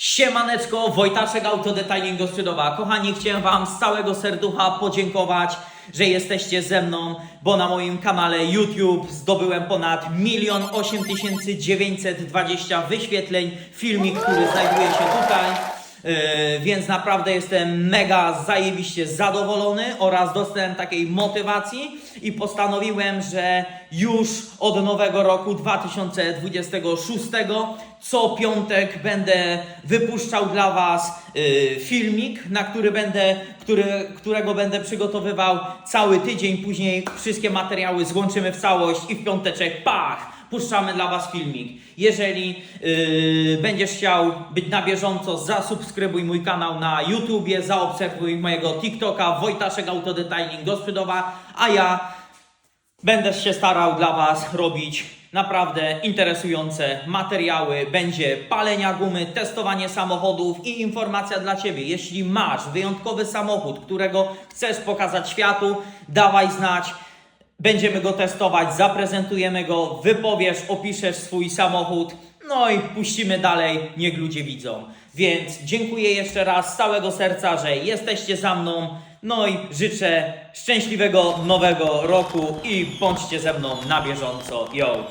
Siemaneczko, Wojtaszek Autodetailing Gostrzydowa. Kochani, chciałem Wam z całego serducha podziękować, że jesteście ze mną, bo na moim kanale YouTube zdobyłem ponad 1 8920 wyświetleń. Filmik, który znajduje się tutaj. Yy, więc naprawdę jestem mega zajebiście zadowolony oraz dostałem takiej motywacji i postanowiłem, że już od nowego roku 2026 co piątek będę wypuszczał dla Was yy, filmik, na który będę, który, którego będę przygotowywał cały tydzień. Później wszystkie materiały złączymy w całość i w piąteczek pach! Puszczamy dla Was filmik. Jeżeli yy, będziesz chciał być na bieżąco, zasubskrybuj mój kanał na YouTubie, zaobserwuj mojego TikToka Wojtaszek Autodetailing Gospodowa, a ja będę się starał dla Was robić naprawdę interesujące materiały. Będzie palenia gumy, testowanie samochodów i informacja dla Ciebie. Jeśli masz wyjątkowy samochód, którego chcesz pokazać światu, dawaj znać. Będziemy go testować, zaprezentujemy go, wypowiesz, opiszesz swój samochód, no i puścimy dalej, niech ludzie widzą. Więc dziękuję jeszcze raz z całego serca, że jesteście za mną. No i życzę szczęśliwego nowego roku i bądźcie ze mną na bieżąco. Yo!